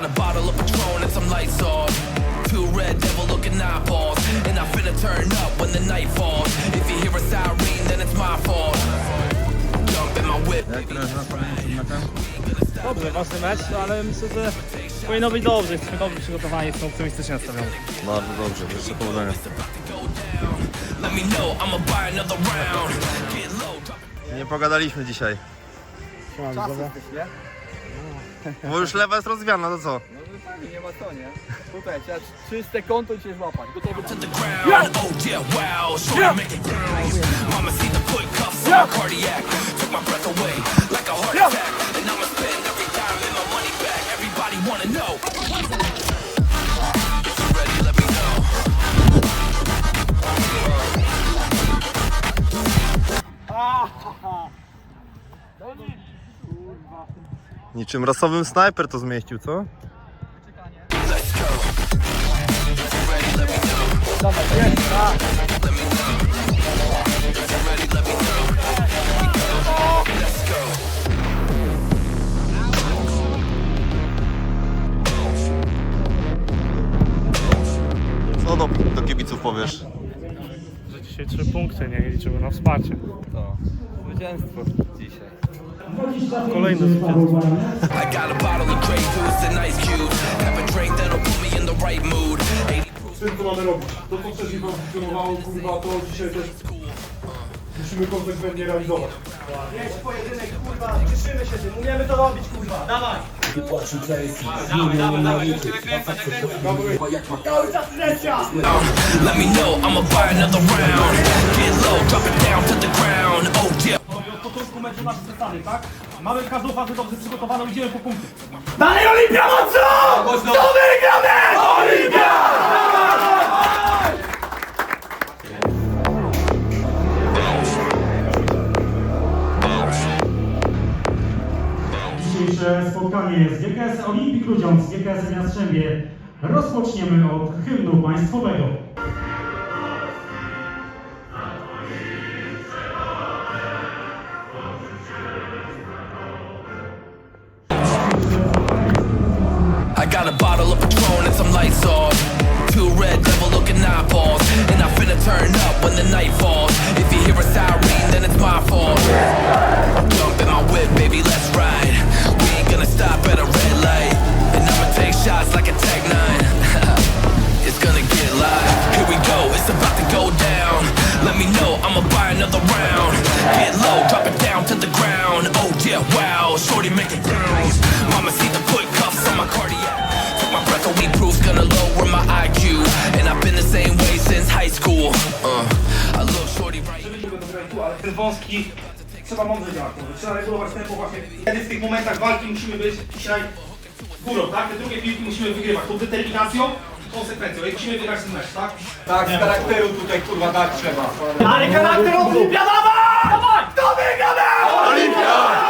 got a bottle of Patron and some lights off. Two red devil looking eyeballs. And I finna turn up when the night falls. If you hear a siren, then it's my fault. Jump in my whip. Dobrze, ważny mecz, ale myślę, że powinno być dobrze. Jesteśmy dobrze przygotowani, jestem optymistycznie nastawiony. Bardzo dobrze, życzę powodzenia. Let me know, I'ma buy another round. Get low, drop it. Nie pogadaliśmy dzisiaj. Bo już lewa jest rozwiana, to co? No fajnie, nie ma co, nie? Tutaj trzeba czyste konto i cię złapać. Gotowy to the ground. Oh yeah, wow, sure yeah. make it bounce. Mama see the put cuffs on my cardiac, took my breath away like a heart attack. And I'ma spend every dime and my money back. Everybody wanna know. Niczym rasowym snajper to zmieścił, co? Co do, do kibiców powiesz? Że dzisiaj trzy punkty, nie? Liczymy na wsparcie. to. Zwycięstwo dzisiaj. Kolejny zwycięstwo. I got a bottle of Grey Goose and ice cubes. Have a drink that'll put me in the right mood. 80 proof. Czym to mamy robić? To co wcześniej wam funkcjonowało, kurwa, to dzisiaj też musimy konsekwentnie realizować. Let me know, I'ma buy another round. Get low, drop it down to the ground. Nasze zasady, tak? Mamy każdą fazę dobrze przygotowaną, idziemy po punkty. Dzisiejsze spotkanie z GKS Olimpik Ludziom z GKS Jastrzębie rozpoczniemy od hymnu państwowego. Got a bottle of Patron and some lights off. Two red devil looking eyeballs. And I finna turn up when the night falls. If you hear a siren, then it's my fault. Jump in my whip, baby, let's ride. We ain't gonna stop at a red light. And I'ma take shots like a Tech 9. it's gonna get live. Here we go, it's about to go down. Let me know, I'ma buy another round. Get low, drop it down to the ground. Oh yeah, wow, shorty make it bounce. Proof's gonna lower my IQ. And I've been the same way since high school. Uh, I love shorty right. ale ten wąski trzeba mądrze działać. Trzeba regulować tempo właśnie. Wtedy w tych momentach walki musimy być dzisiaj górą, tak? Te drugie piłki musimy wygrywać tą determinacją i konsekwencją. Jak musimy wygrać ten mecz, tak? Tak, z charakteru tutaj kurwa dać trzeba. Ale charakter Olimpia, dawaj! Dawaj! Kto wygramy? And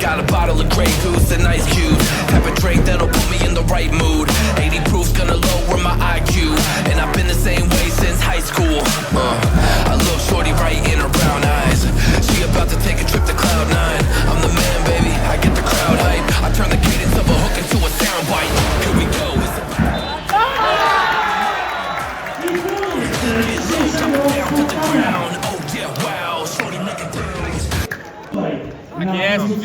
got a bottle of Grey Goose and ice cubes. Have a drink that'll put me in the right mood. 80 proof's gonna lower my IQ. And I've been the same way since high school. Uh, I look shorty right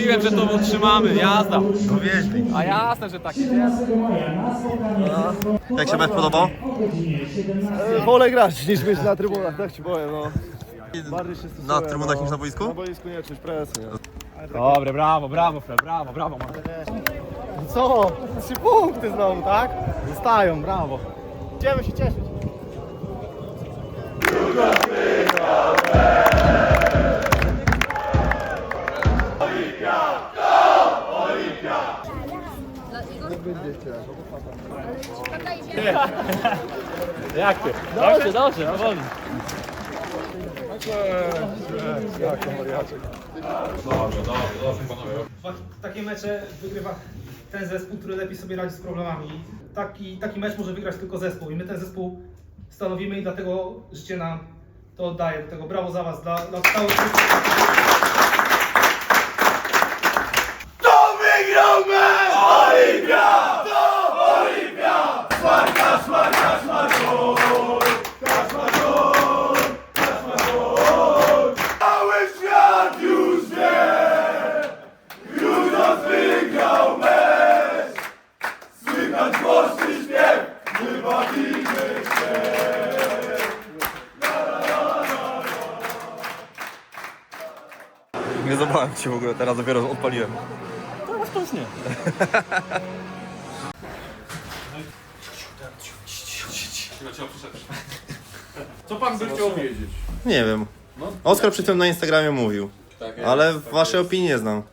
mówiłem, że to utrzymamy, jazda. Dowieźli. A jasne, że tak jest. Jak się mecz podobał? Wolę grać niż być na trybunach, tak ci powiem, no. Bardziej się stosuję, Na trybunach no. niż na boisku? Na boisku nie czuć presji? Dobre, brawo, brawo, Fred, brawo, brawo. man. Co? Trzy punkty znowu, tak? Zostają, brawo. Idziemy się cieszyć. Jak ty? Dobrze, dobrze, powoli. Takie mecze wygrywa ten zespół, który lepiej sobie radzi z problemami. Taki, taki mecz może wygrać tylko zespół i my ten zespół stanowimy i dlatego życie nam to oddaje. Do tego brawo za was, dla, dla całych... Nie cię w ogóle, teraz dopiero odpaliłem. Co pan by chciał wiedzieć? Nie wiem. Oskar przy tym na Instagramie mówił. Ale wasze opinie nie znam.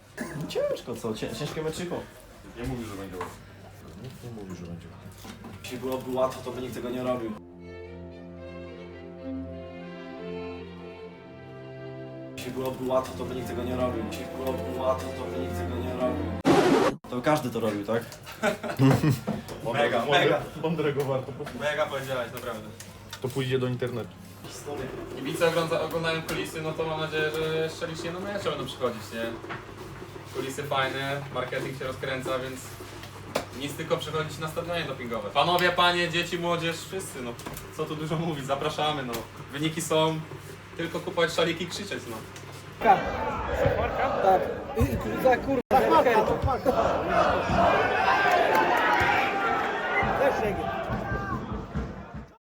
Ciężko, co? Cię, ciężkie meczyko. Nie mówił, że będzie łatwo. Nie mówił, że będzie łatwo. Jeśli byłoby łatwo, to by nikt tego nie robił. Jeśli byłoby łatwo, to by nikt tego nie robił. Jeśli byłoby łatwo, to by nikt tego nie robił. To każdy to robił, tak? Mega, mega. Mądrego warto. Mega powiedziałeś, naprawdę. To pójdzie do internetu. Kibice ogląda, oglądają kulisy, no to mam nadzieję, że jeszcze licznie na mecze będą przychodzić, nie? Kulisy fajne, marketing się rozkręca, więc nic tylko przychodzić na stadionie dopingowe. Panowie, panie, dzieci, młodzież, wszyscy, no co tu dużo mówić, zapraszamy, no. Wyniki są, tylko kupować szaliki i krzyczeć, no. Tak. I, za kurwa, za